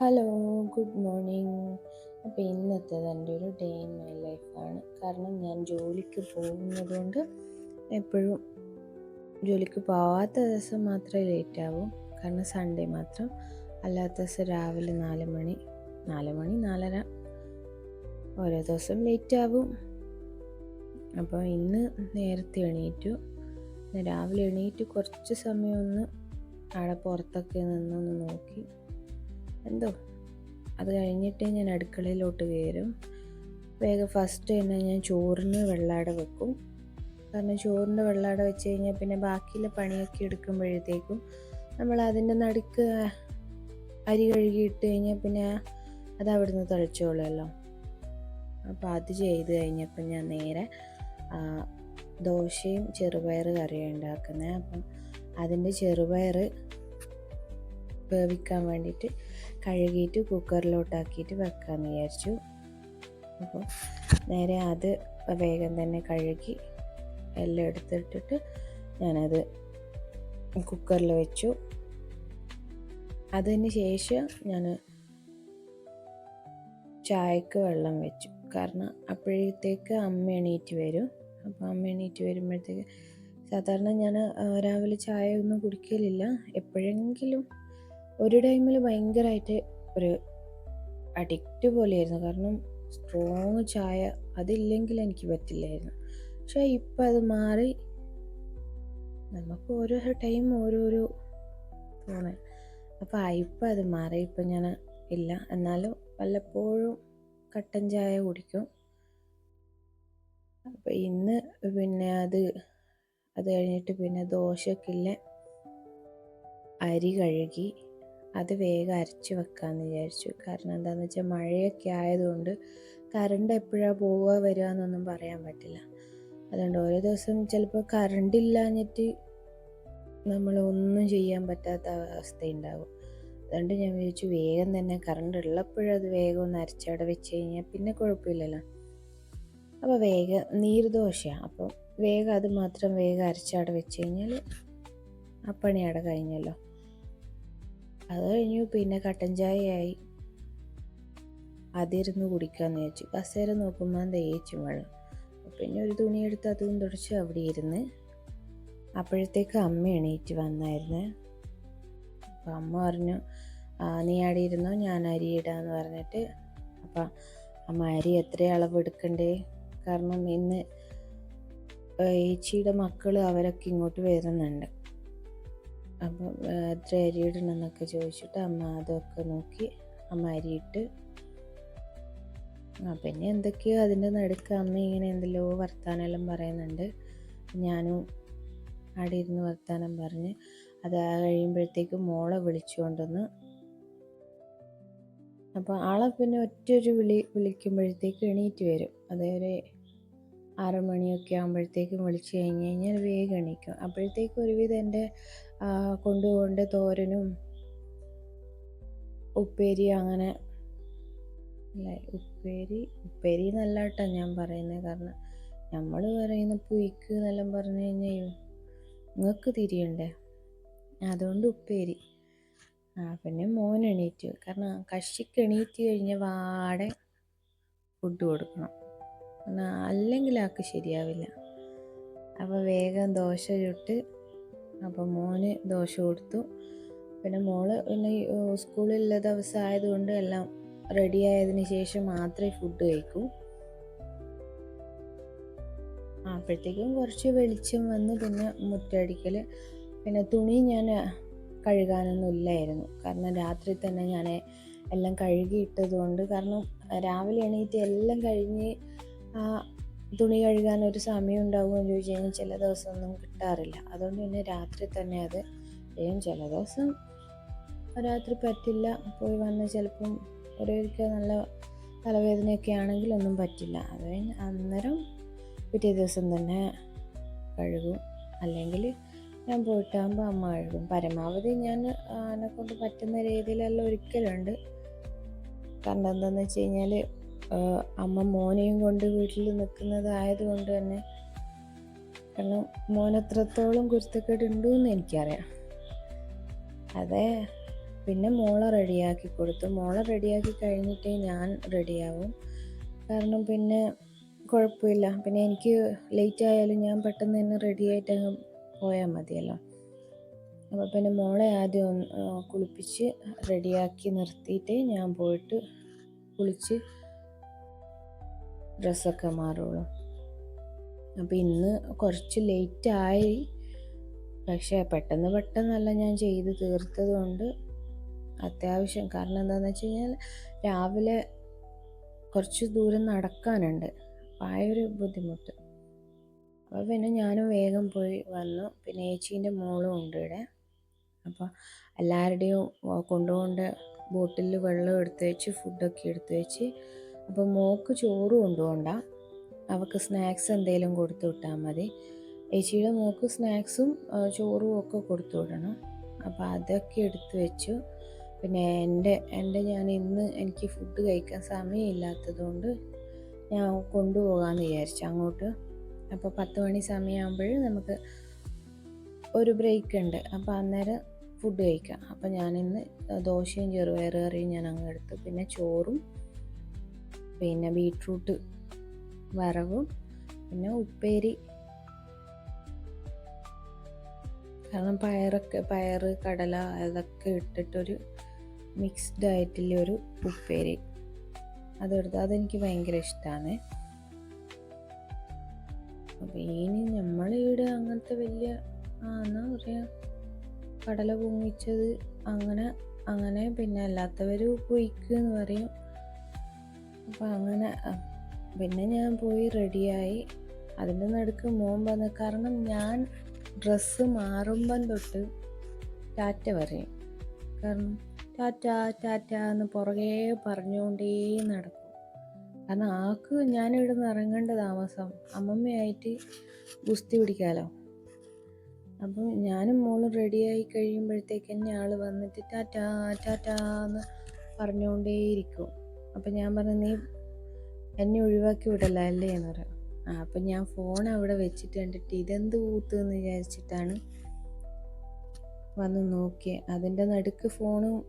Hello good morning അപ്പോൾ ഇന്നത്തേത് എന്റെ ഒരു ഡേ ഇൻ മൈ ലൈഫാണ് കാരണം ഞാൻ ജോലിക്ക് പോകുന്നത് കൊണ്ട് എപ്പോഴും ജോലിക്ക് പോവാത്ത ദിവസം മാത്രമേ ലേറ്റ് ആവും. കാരണം സൺഡേ മാത്രം. അല്ലാത്ത ദിവസം രാവിലെ നാല് മണി നാല് മണി നാലര ഓരോ ദിവസം ലേറ്റ് ആവും അപ്പോൾ ഇന്ന് നേരത്തെ എണീറ്റു. രാവിലെ എണീറ്റ് കുറച്ച് സമയം ഒന്ന് അവിടെ പുറത്തൊക്കെ നിന്നൊന്ന് നോക്കി. എന്തോ? അത് കഴിഞ്ഞിട്ട് ഞാൻ അടുക്കളയിലോട്ട് കയറും. വേഗം ഫസ്റ്റ് തന്നെ ഞാൻ ചോറിന് വെള്ളാട വെക്കും. കാരണം ചോറിന്റെ വെള്ളാട വെച്ച് കഴിഞ്ഞാൽ പിന്നെ ബാക്കിയുള്ള പണിയൊക്കെ എടുക്കുമ്പോഴത്തേക്കും നമ്മൾ അതിന്റെ നടുക്ക് അരി കഴുകി ഇട്ട് കഴിഞ്ഞാൽ പിന്നെ അത് അവിടുന്ന് തളിച്ചോളുമല്ലോ. അപ്പോൾ അത് ചെയ്ത് കഴിഞ്ഞപ്പോൾ ഞാൻ നേരെ ദോശയും ചെറുപയർ കറിയും ഉണ്ടാക്കുന്നത്. അപ്പം അതിന്റെ ചെറുപയർ വേവിക്കാൻ വേണ്ടിയിട്ട് കഴുകിയിട്ട് കുക്കറിലോട്ടാക്കിയിട്ട് വെക്കാമെന്ന് വിചാരിച്ചു. അപ്പോൾ നേരെ അത് വേഗം തന്നെ കഴുകി എല്ലാം എടുത്തിട്ടിട്ട് ഞാനത് കുക്കറിൽ വെച്ചു. അതിന് ശേഷം ഞാൻ ചായക്ക് വെള്ളം വെച്ചു. കാരണം അപ്പോഴത്തേക്ക് അമ്മ എണീറ്റ് വരും. അപ്പോൾ അമ്മ എണീറ്റ് വരുമ്പോഴത്തേക്ക് സാധാരണ ഞാൻ രാവിലെ ചായ ഒന്നും കുടിക്കലില്ല. എപ്പോഴെങ്കിലും ഒരു ടൈമിൽ ഭയങ്കരമായിട്ട് ഒരു അഡിക്റ്റ് പോലെയായിരുന്നു. കാരണം സ്ട്രോങ് ചായ അതില്ലെങ്കിൽ എനിക്ക് പറ്റില്ലായിരുന്നു. പക്ഷേ ഇപ്പം അത് മാറി. നമുക്ക് ഓരോ ടൈം ഓരോരോ തോന്നൽ അപ്പോൾ ഇപ്പം അത് മാറി. ഇപ്പം ഞാൻ ഇല്ല. എന്നാലും വല്ലപ്പോഴും കട്ടൻ ചായ കുടിക്കും. അപ്പോൾ ഇന്ന് പിന്നെ അത് അത് കഴിഞ്ഞിട്ട് പിന്നെ ദോശക്കില്ല? അരി കഴുകി അത് വേഗം അരച്ച് വെക്കാമെന്ന് വിചാരിച്ചു. കാരണം എന്താണെന്ന് വെച്ചാൽ മഴയൊക്കെ ആയതുകൊണ്ട് കറണ്ട് എപ്പോഴാണ് പോവുക വരിക എന്നൊന്നും പറയാൻ പറ്റില്ല. അതുകൊണ്ട് ഓരോ ദിവസം ചിലപ്പോൾ കറണ്ട് ഇല്ലാഞ്ഞിട്ട് നമ്മൾ ഒന്നും ചെയ്യാൻ പറ്റാത്ത അവസ്ഥയുണ്ടാവും അതുകൊണ്ട് ഞാൻ വിചാരിച്ചു വേഗം തന്നെ കറണ്ട് ഉള്ളപ്പോഴത് വേഗം ഒന്ന് അരച്ചവിടെ വെച്ച് കഴിഞ്ഞാൽ പിന്നെ കുഴപ്പമില്ലല്ലോ. അപ്പോൾ വേഗം നീർദോശയാണ് അപ്പോൾ വേഗം അത് മാത്രം വേഗം അരച്ചവിടെ വെച്ച് കഴിഞ്ഞാൽ ആ പണി അവിടെ കഴിഞ്ഞല്ലോ. അത് കഴിഞ്ഞു പിന്നെ കട്ടൻ ചായയായി. അതിരുന്ന് കുടിക്കാമെന്ന് ചോദിച്ചു കസേര നോക്കുമ്പോൾ തേച്ചു വെള്ളം. പിന്നെ ഒരു തുണിയെടുത്ത് അതും തുടച്ച് അവിടെ ഇരുന്ന് അപ്പോഴത്തേക്ക് അമ്മ എണീറ്റ് വന്നായിരുന്നു. അപ്പം അമ്മ പറഞ്ഞു നീ അടി ഇരുന്നോ ഞാൻ അരി ഇടാന്ന് പറഞ്ഞിട്ട്. അപ്പം അമ്മ അരി എത്ര അളവ് എടുക്കണ്ടേ? കാരണം ഇന്ന് ഏച്ചിയുടെ മക്കൾ അവരൊക്കെ ഇങ്ങോട്ട് വരുന്നുണ്ട്. അപ്പം എത്ര അരി ഇടണം എന്നൊക്കെ ചോദിച്ചിട്ട് അമ്മ അതൊക്കെ നോക്കി അമ്മ അരിയിട്ട് ആ പിന്നെ എന്തൊക്കെയോ അതിന്റെ നടുക്ക് അമ്മ ഇങ്ങനെ എന്തെല്ലോ വർത്താനെല്ലാം പറയുന്നുണ്ട്. ഞാനും അവിടെ ഇരുന്ന് വർത്താനം പറഞ്ഞ് അത് കഴിയുമ്പോഴത്തേക്കും മോളെ വിളിച്ചുകൊണ്ടൊന്ന് അപ്പോൾ ആളെ പിന്നെ ഒറ്റൊരു വിളി വിളിക്കുമ്പോഴത്തേക്ക് എണീറ്റ് വരും. അതൊരു ആറ് മണിയൊക്കെ ആകുമ്പോഴത്തേക്കും വിളിച്ചു കഴിഞ്ഞ് കഴിഞ്ഞാൽ വേഗം എണീക്കും. അപ്പോഴത്തേക്കും ഒരുവിധം എന്റെ കൊണ്ടുപോകേണ്ട തോരനും ഉപ്പേരി അങ്ങനെ അല്ല ഉപ്പേരി ഉപ്പേരി എന്നല്ല ഞാൻ പറയുന്നത്. കാരണം നമ്മൾ പറയുന്ന പുയ്ക്ക് എന്നെല്ലാം പറഞ്ഞു കഴിഞ്ഞാൽ നിങ്ങൾക്ക് തിരിയണ്ടേ? അതുകൊണ്ട് ഉപ്പേരി. ആ പിന്നെ മോൻ എണീറ്റ്. കാരണം കശിക്ക് എണീറ്റ് കഴിഞ്ഞ വാടെ ഫുഡ് കൊടുക്കണം. അല്ലെങ്കിൽ ആൾക്ക് ശരിയാവില്ല. അപ്പോൾ വേഗം ദോശ ചുട്ട് അപ്പോൾ മോന് ദോശ കൊടുത്തു. പിന്നെ മോൾ പിന്നെ സ്കൂളിലുള്ള ദിവസം ആയതുകൊണ്ട് എല്ലാം റെഡി ആയതിനു ശേഷം മാത്രമേ ഫുഡ് കഴിക്കൂ. അപ്പോഴത്തേക്കും കുറച്ച് വെളിച്ചം വന്ന് പിന്നെ മുറ്റടിക്കൽ പിന്നെ തുണി ഞാൻ കഴുകാനൊന്നും ഇല്ലായിരുന്നു. കാരണം രാത്രി തന്നെ ഞാൻ എല്ലാം കഴുകിയിട്ടതുകൊണ്ട് കാരണം രാവിലെ എണീറ്റ് എല്ലാം കഴിഞ്ഞ് തുണി കഴുകാൻ ഒരു സമയം ഉണ്ടാകുമോ എന്ന് ചോദിച്ചു കഴിഞ്ഞാൽ ചില ദിവസമൊന്നും കിട്ടാറില്ല. അതുകൊണ്ട് പിന്നെ രാത്രി തന്നെ അത് ചെയ്യും. ചില ദിവസം രാത്രി പറ്റില്ല. പോയി വന്ന് ചിലപ്പം ഓരോരിക്കൽ നല്ല തലവേദനയൊക്കെ ആണെങ്കിൽ ഒന്നും പറ്റില്ല. അത് അന്നേരം പിറ്റേ ദിവസം തന്നെ കഴുകും. അല്ലെങ്കിൽ ഞാൻ പോയിട്ടാകുമ്പോൾ അമ്മ കഴുകും പരമാവധി ഞാൻ ആനെ കൊണ്ട് പറ്റുന്ന രീതിയിലെല്ലാം ഒരിക്കലുണ്ട്. കാരണം എന്താണെന്ന് വെച്ച് കഴിഞ്ഞാൽ അമ്മ മോനെയും കൊണ്ട് വീട്ടിൽ നിൽക്കുന്നതായതുകൊണ്ട് തന്നെ കാരണം മോൻ എത്രത്തോളം കുരുത്തക്കേട് എന്ന് എനിക്കറിയാം. അതെ പിന്നെ മോളെ റെഡിയാക്കി കൊടുത്തു. മോളെ റെഡിയാക്കി കഴിഞ്ഞിട്ടേ ഞാൻ റെഡിയാവും. കാരണം പിന്നെ കുഴപ്പമില്ല. പിന്നെ എനിക്ക് ലേറ്റ് ആയാലും ഞാൻ പെട്ടെന്ന് തന്നെ റെഡി ആയിട്ട് അങ്ങ് പോയാൽ മതിയല്ലോ. അപ്പോൾ പിന്നെ മോളെ ആദ്യം ഒന്ന് കുളിപ്പിച്ച് റെഡിയാക്കി നിർത്തിയിട്ട് ഞാൻ പോയിട്ട് കുളിച്ച് ഡ്രസ്സൊക്കെ മാറുള്ളൂ. അപ്പോൾ ഇന്ന് കുറച്ച് ലേറ്റ് ആയി. പക്ഷേ പെട്ടെന്ന് പെട്ടെന്നല്ല ഞാൻ ചെയ്ത് തീർത്തത് കൊണ്ട് അത്യാവശ്യം. കാരണം എന്താണെന്ന് വെച്ച് കഴിഞ്ഞാൽ രാവിലെ കുറച്ച് ദൂരം നടക്കാനുണ്ട്. അപ്പോൾ ആ ഒരു ബുദ്ധിമുട്ട്. അപ്പോൾ പിന്നെ ഞാനും വേഗം പോയി വന്നു. പിന്നെ ഏച്ചീന്റെ മോളും ഉണ്ട് ഇവിടെ. അപ്പോൾ എല്ലാവരുടെയും കൊണ്ടുപോകേണ്ട ബോട്ടിൽ വെള്ളം എടുത്ത് വെച്ച് ഫുഡൊക്കെ എടുത്ത് വെച്ച്. അപ്പോൾ മോക്ക് ചോറ് കൊണ്ടുപോകണ്ട. അവൾക്ക് സ്നാക്സ് എന്തെങ്കിലും കൊടുത്തു വിട്ടാൽ മതി. ഏച്ചിയുടെ മോക്ക് സ്നാക്സും ചോറും ഒക്കെ കൊടുത്തു വിടണം. അപ്പോൾ അതൊക്കെ എടുത്ത് വെച്ചു. പിന്നെ എന്റെ എന്റെ ഞാൻ ഇന്ന് എനിക്ക് ഫുഡ് കഴിക്കാൻ സമയമില്ലാത്തതുകൊണ്ട് ഞാൻ കൊണ്ടുപോകാമെന്ന് വിചാരിച്ചു. അങ്ങോട്ട് അപ്പോൾ പത്ത് മണി സമയമാകുമ്പോൾ നമുക്ക് ഒരു ബ്രേക്ക് ഉണ്ട് അപ്പോൾ അന്നേരം ഫുഡ് കഴിക്കാം. അപ്പോൾ ഞാനിന്ന് ദോശയും ചെറുപയർ കറിയും ഞാൻ അങ്ങ് എടുത്തു. പിന്നെ ചോറും പിന്നെ ബീട്രൂട്ട് വറവും പിന്നെ ഉപ്പേരി. കാരണം പയറൊക്കെ പയർ കടല അതൊക്കെ ഇട്ടിട്ടൊരു മിക്സ്ഡ് ആയിട്ടുള്ള ഒരു ഉപ്പേരി. അതെടുത്ത് അതെനിക്ക് ഭയങ്കര ഇഷ്ടമാണ് അപ്പോൾ ഇനി നമ്മളിവിടെ അങ്ങനത്തെ വലിയ ആ എന്നാ പറയുക കടല പൊങ്ങിച്ചത് അങ്ങനെ അങ്ങനെ പിന്നെ അല്ലാത്തവർ പൊയ്ക്ക് എന്ന് പറയും. അപ്പം അങ്ങനെ പിന്നെ ഞാൻ പോയി റെഡിയായി. അതിന്റെ നടുക്ക് മോൻ വന്ന് കാരണം ഞാൻ ഡ്രസ്സ് മാറുമ്പം തൊട്ട് ടാറ്റ പറയും. കാരണം ടാറ്റ ടാറ്റ എന്ന് പുറകെ പറഞ്ഞുകൊണ്ടേ നടക്കും. കാരണം ആക്ക് ഞാനിവിടെ നിന്ന് ഇറങ്ങേണ്ട താമസം അമ്മമ്മയായിട്ട് ഗുസ്തി പിടിക്കാലോ. അപ്പം ഞാനും മോളും റെഡിയായി കഴിയുമ്പോഴത്തേക്ക് തന്നെ ആൾ വന്നിട്ട് ടാറ്റാ ടാറ്റ എന്ന് പറഞ്ഞുകൊണ്ടേയിരിക്കും. അപ്പം ഞാൻ പറഞ്ഞു നീ എന്നെ ഒഴിവാക്കി വിടല്ല അല്ലേ? എന്ന് പറയാം ആ അപ്പം ഞാൻ ഫോൺ അവിടെ വെച്ചിട്ട് കണ്ടിട്ട് ഇതെന്ത് കൂത്ത് എന്ന് വിചാരിച്ചിട്ടാണ് വന്ന് നോക്കിയത് അതിന്റെ നടുക്ക് ഫോണും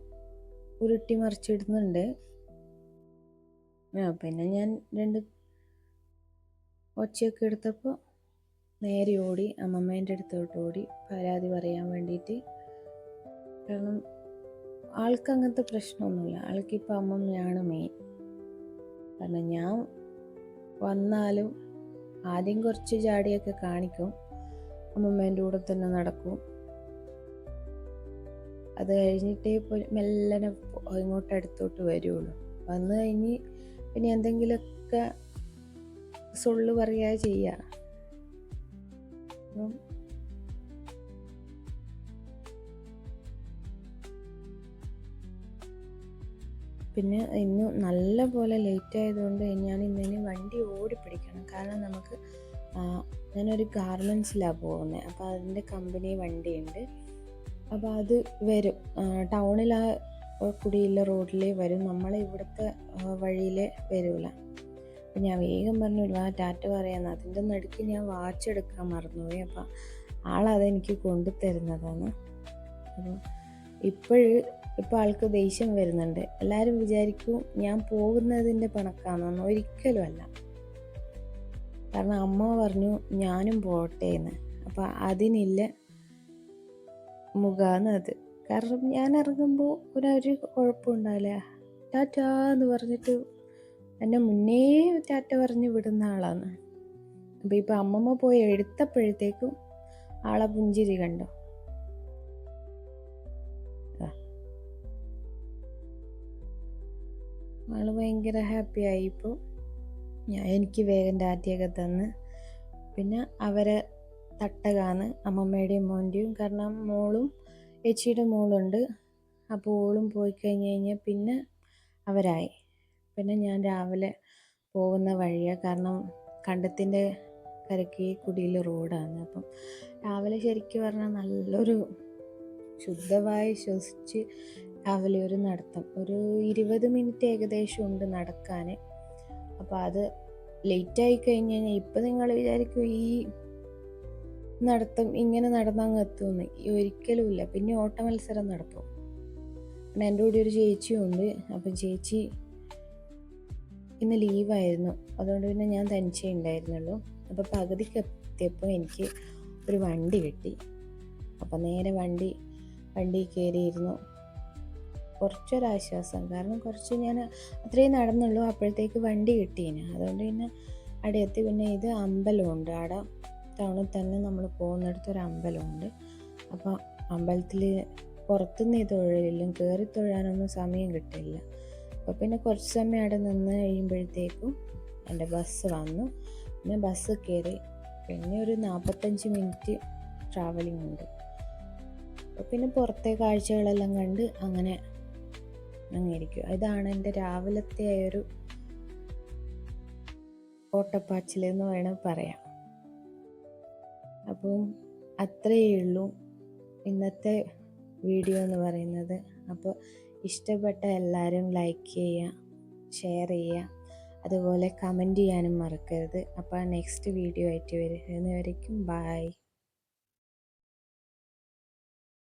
ഉരുട്ടി മറിച്ചിടുന്നുണ്ട്. പിന്നെ ഞാൻ രണ്ട് ഒച്ചയൊക്കെ എടുത്തപ്പോൾ നേരെ ഓടി അമ്മമ്മേന്റെ അടുത്തോട്ട് ഓടി പരാതി പറയാൻ വേണ്ടിയിട്ട്. കാരണം ആൾക്ക് അങ്ങനത്തെ പ്രശ്നമൊന്നുമില്ല. ആൾക്കിപ്പോൾ അമ്മമ്മയാണ് മെയിൻ കാരണം ഞാൻ വന്നാലും ആദ്യം കുറച്ച് ജാടിയൊക്കെ കാണിക്കും. അമ്മമ്മേന്റെ കൂടെ തന്നെ നടക്കും. അത് കഴിഞ്ഞിട്ടേ മെല്ലനെ ഇങ്ങോട്ട് അടുത്തോട്ട് വരുള്ളൂ. വന്നു കഴിഞ്ഞ് പിന്നെ എന്തെങ്കിലുമൊക്കെ സൊള്ളു പറയുക ചെയ്യുക. പിന്നെ ഇന്ന് നല്ല പോലെ ലേറ്റ് ആയതുകൊണ്ട് ഞാൻ ഇന്നിന് വണ്ടി ഓടിപ്പിടിക്കണം കാരണം നമുക്ക് ഞാനൊരു ഗാർമെൻസിലാണ് പോകുന്നത് അപ്പോൾ അതിന്റെ കമ്പനി വണ്ടിയുണ്ട്. അപ്പോൾ അത് വരും. ടൗണിലാണ് കുടിയുള്ള റോഡിലേ വരും. നമ്മൾ ഇവിടുത്തെ വഴിയിലേ വരൂല. അപ്പം ഞാൻ വേഗം പറഞ്ഞു വാ ടാറ്റ പറയാമെന്ന് അതിന്റെ നടുക്ക് ഞാൻ വാച്ച് എടുക്കാൻ മറന്നുപോയി. അപ്പം ആളതെനിക്ക് കൊണ്ടുതരുന്നതാണ് അപ്പോൾ ഇപ്പോഴ് ഇപ്പോൾ ആൾക്ക് ദേഷ്യം വരുന്നുണ്ട്. എല്ലാവരും വിചാരിക്കും ഞാൻ പോകുന്നതിന്റെ പണക്കാണെന്ന്. ഒരിക്കലും അല്ല. കാരണം അമ്മ പറഞ്ഞു ഞാനും പോട്ടെ എന്ന് അപ്പം അതിനില്ല മുഖാന്ന് അത്. കാരണം ഞാൻ ഇറങ്ങുമ്പോൾ ഒരു കുഴപ്പമുണ്ടാവില്ല. ടാറ്റ എന്ന് പറഞ്ഞിട്ട് എന്നെ മുന്നേ ടാറ്റ പറഞ്ഞ് വിടുന്ന ആളാണ്. അപ്പം ഇപ്പം അമ്മമ്മ പോയി എടുത്തപ്പോഴത്തേക്കും ആളെ പുഞ്ചിരി കണ്ടോ. ആൾ ഭയങ്കര ഹാപ്പി ആയി ഇപ്പോൾ ഞാൻ എനിക്ക് വേഗം ഡാറ്റയൊക്കെ തന്ന്. പിന്നെ അവരെ തട്ടകാന്ന് അമ്മമ്മയുടെയും മോന്റെയും കാരണം മോളും ചേച്ചിയുടെ മോളുണ്ട്. അപ്പോൾ ഓളും പോയി കഴിഞ്ഞ് കഴിഞ്ഞാൽ പിന്നെ അവരായി. പിന്നെ ഞാൻ രാവിലെ പോകുന്ന വഴിയാണ് കാരണം കണ്ടത്തിന്റെ കരക്ക് കുടിയിൽ റോഡാണ്. അപ്പം രാവിലെ ശരിക്കും പറഞ്ഞാൽ നല്ലൊരു ശുദ്ധമായി ശ്വസിച്ച് രാവിലെ ഒരു നടത്തം. ഒരു ഇരുപത് മിനിറ്റ് ഏകദേശം ഉണ്ട് നടക്കാൻ. അപ്പോൾ അത് ലേറ്റായി കഴിഞ്ഞ് കഴിഞ്ഞാൽ ഇപ്പം നിങ്ങൾ വിചാരിക്കും ഈ നടത്തും ഇങ്ങനെ നടന്നങ്ങ് എത്തുമെന്ന്. ഒരിക്കലുമില്ല പിന്നെ ഓട്ട മത്സരം നടത്തും. പിന്നെ എന്റെ കൂടെ ഒരു ചേച്ചിയുണ്ട് അപ്പം ചേച്ചി ഇന്ന് ലീവായിരുന്നു. അതുകൊണ്ട് പിന്നെ ഞാൻ തനിച്ചേ ഉണ്ടായിരുന്നുള്ളൂ. അപ്പോൾ പകുതിക്ക് എത്തിയപ്പോൾ എനിക്ക് ഒരു വണ്ടി കിട്ടി. അപ്പം നേരെ വണ്ടി വണ്ടി കയറിയിരുന്നു. കുറച്ചൊരാശ്വാസം. കാരണം കുറച്ച് ഞാൻ അത്രയും നടന്നുള്ളൂ. അപ്പോഴത്തേക്ക് വണ്ടി കിട്ടീന് അതുകൊണ്ട് പിന്നെ അവിടെ എത്തി പിന്നെ ഇത് അമ്പലമുണ്ട്. അവിടെ ടൗണിൽ തന്നെ നമ്മൾ പോകുന്നിടത്ത് ഒരു അമ്പലമുണ്ട്. അപ്പോൾ അമ്പലത്തിൽ പുറത്തുനിന്ന് ഈ തൊഴിലും കയറി തൊഴാനൊന്നും സമയം കിട്ടില്ല. അപ്പോൾ പിന്നെ കുറച്ച് സമയം അവിടെ നിന്ന് കഴിയുമ്പോഴത്തേക്കും എന്റെ ബസ് വന്നു. പിന്നെ ബസ് കയറി. പിന്നെ ഒരു നാൽപ്പത്തഞ്ച് മിനിറ്റ് ട്രാവലിംഗ് ഉണ്ട്. അപ്പോൾ പിന്നെ പുറത്തെ കാഴ്ചകളെല്ലാം കണ്ട് അങ്ങനെ അങ്ങിരിക്കും. ഇതാണ് എന്റെ രാവിലത്തെ ഒരു ഓട്ടപ്പാച്ചിലെന്ന് വേണം പറയാം അപ്പം അത്രയേ ഉള്ളൂ ഇന്നത്തെ വീഡിയോ എന്ന് പറയുന്നത്. അപ്പോൾ ഇഷ്ടപ്പെട്ട എല്ലാവരും ലൈക്ക് ചെയ്യുക ഷെയർ ചെയ്യുക. അതുപോലെ കമന്റ് ചെയ്യാനും മറക്കരുത്. അപ്പോൾ നെക്സ്റ്റ് വീഡിയോ ആയിട്ട് വരുന്നവരേക്കും ബായ്